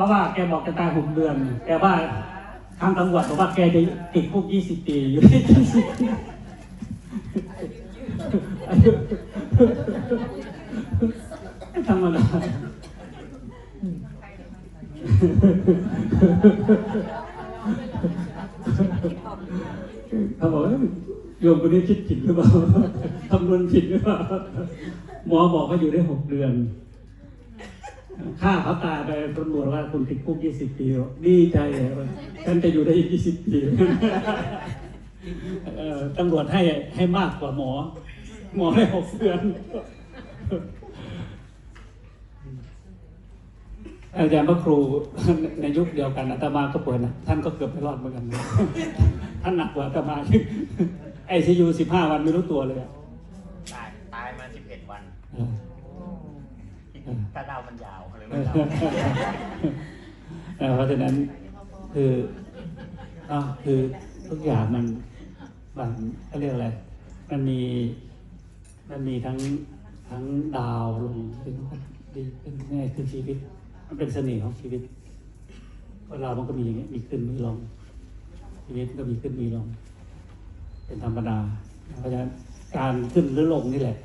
ราะว่าแกบอกจะตายหกเดือนแกว่าทางตำรวจบอกว่าแกจะติดคุกยี่สิบปีอยู่ที่ยี่สิบธรรมดาเขาบอกว่าโยมคนนี้คิดผิดหรือเปล่าคำนวณผิดหรือเปล่าหมอบอกว่าอยู่ได้หกเดือน ฆ่าเขาตายไปตำรวจว่าคุณติดคุกยี่สิบปีดีใจเลยว่าฉันจะอยู่ได้อีกยี่สิบปีตำรวจให้ให้มากกว่าหมอ หมอให้หกเดือนอาจารย์พระครูในยุคเดียวกันอาตมาก็ป่วยนะท่านก็เกือบไม่รอดเหมือนกัน ท่านหนักกว่าอาตมาไอซียูสิบห้าวันไม่รู้ตัวเลยอะตายตายมา11วัน ถ้าดาวมันยาวเลยเอไม่อดาวเออเพราะฉะนั้นคืออะคือทุกอย่างมันมันเขาเรียกอะไร มันมี มันมีทั้งทั้งดาวลงเป็นดีเป็นแง่คือชีวิต มันเป็นเสน่ห์ของชีวิตคนเรามันก็มีอย่างเงี้ยมีขึ้นมีลง ชีวิตก็มีขึ้นมีลง เป็นธรรมดา เพราะฉะนั้นการขึ้นหรือลงนี่แหละ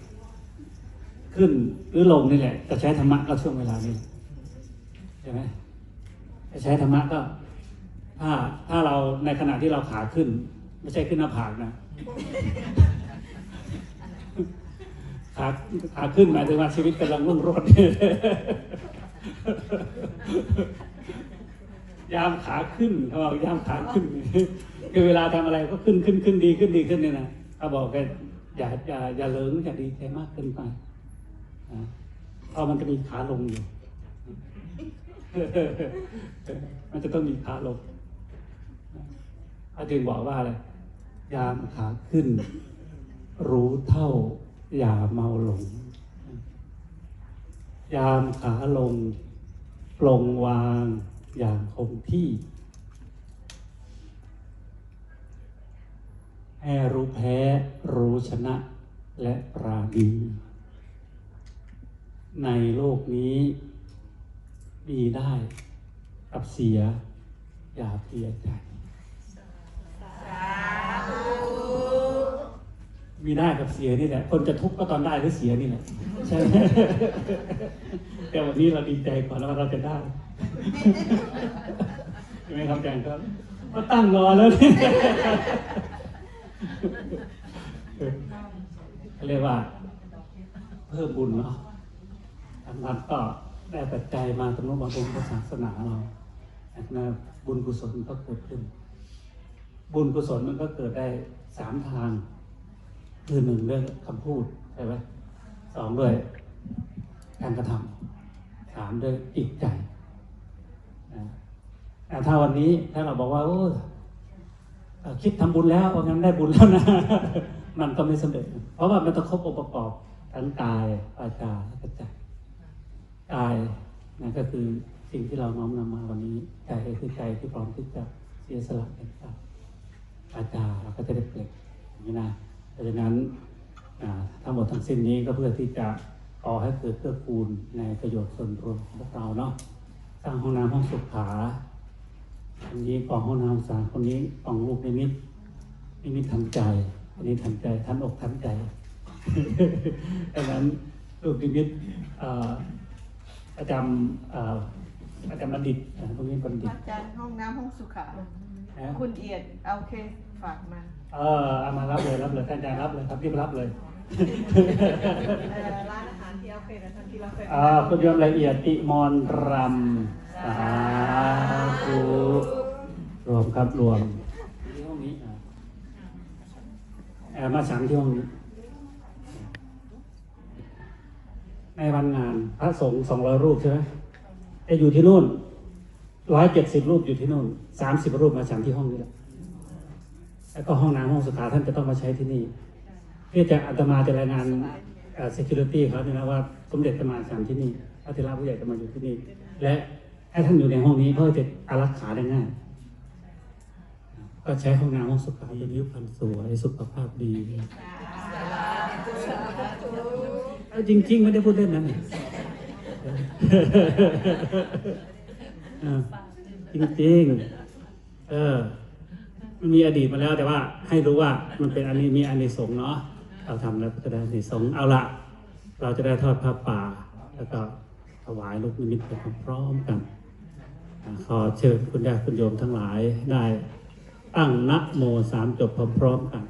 ขึ้นหรือลงนี่แหละจะใช้ธรรมะก็ช่วงเวลานี้ใช่ไหมใช้ธรรมะก็ ถ้าถ้าเราในขณะที่เราขาขึ้น ไม่ใช่ขึ้นหน้าผากนะขาขาขึ้นหมายถึงว่าชีวิตกำลังรุ่งโรจน์ยามขาขึ้นเขาบอกยามขาขึ้นคือเวลาทำอะไรก็ขึ้นขึ้นขึ้นดีขึ้นดีขึ้นเนี่ยนะเขาบอกกันอย่าอย่าอย่าเลิงอย่าดีใจมากเกินไป เพราะมันจะมีขาลงอยู่ มันจะต้องมีขาลงพระจึงบอกว่าอะไร ยามขาขึ้น รู้เท่า อย่าเมาหลง ยามขาลง ปลงวางอย่างคงที่ให้รู้แพ้ รู้ชนะ และปราณี ในโลกนี้มีได้กับเสีย อย่าเพลียใจมีได้กับเสียนี่แหละ คนจะทุกข์ก็ตอนได้หรือเสียนี่แหละใช่ไหมแต่วันนี้เราดีใจก่อนแล้วว่าเราจะได้ใช่ไหมครับอาจารย์ครับก็ตั้งรอแล้วเนี่ยเรียกว่า เพิ่มบุญเนาะ ทางวัดก็ได้ปัจจัยมาตำนุบำรุงพระศาสนาเรานะบุญกุศลก็เกิดขึ้น บุญกุศลมันก็เกิดได้สามทาง คือหนึ่งเรื่องคำพูดใช่ไหมสองด้วยการกระทำสามด้วยจิตใจนะแต่ถ้าวันนี้ถ้าเราบอกว่าโอ้คิดทำบุญแล้วว่างั้นได้บุญแล้วนะ มันก็ไม่สำเร็จ เพราะว่ามันต้องครบองค์ประกอบทั้งกายวาจาและใจ นะก็คือสิ่งที่เราน้อมนำมาวันนี้ใจคือใจที่พร้อมที่จะเสียสละเป็นไปวาจารย์เราก็จะได้เปล่งอย่างนี้นะเพราะฉะนั้นทั้งหมดทั้งสิ้นนี้ก็เพื่อที่จะก่อให้เกิดเพื่อคูณในประโยชน์ส่วนรวมของพวกเราเนาะสร้างห้องน้ำห้องสุขาคนนี้กล่องห้องน้ำสามคนนี้กล่องลูกนิมิตนิมิตทันใจ อันนี้ทันใจทันอกทันใจดังนั้นลูกนิมิตอ่อ ประจำเอ่อประจำบัณฑิตอ่าพวกนี้บัณฑิตอาจารย์ห้องน้ำห้องสุขานะคุณเอียดเอาเคสฝากมาเออเอามารับเลยรับเลยท่านอาจารย์รับเลยครับรีบรับเลยเอ่อร้านอาหารที่เอาเคสทันที่เราเคยอ่าคุณโยมละเอียดติมอนรำสาธุรวมครับรวมที่ห้องนี้อ่าเอ่อมาฉันที่ห้องนี้ ในวันงานพระสงฆ์สองร้อยรูปใช่ไหมแต่อยู่ที่นู่นร้อยเจ็ดสิบรูปอยู่ที่นู่นสามสิบรูปมาฉันที่ห้องนี้แหละแล้วก็ห้องน้ำห้องสุขาท่านจะต้องมาใช้ที่นี่เพื่อจะอาตมาจะรายงานเอ่อ security เขาเนี่ยนะว่าสมเด็จจะมาฉันที่นี่พระเทระผู้ใหญ่จะมาอยู่ที่นี่ และให้ท่านอยู่ในห้องนี้เพื่อจะอารักขาได้ง่ายก็ใช้ห้องน้ำห้องสุขาเป็นยุคพันสวยสุขภาพดี จริง ๆ ไม่ได้พูดเล่นนะเนี่ยจริงๆ เออ มันมีอดีตมาแล้วแต่ว่า ให้รู้ว่ามันเป็นอันนี้มีอันในสงส์เนาะเราทำแล้วก็จะได้อันในสงส์เอาละเราจะได้ทอดผ้าป่า แล้วก็ถวายลูกนิมิตไปพร้อมๆกันขอเชิญคุณญาติคุณโยมทั้งหลายได้ตั้งนะโมสามจบพร้อมๆกัน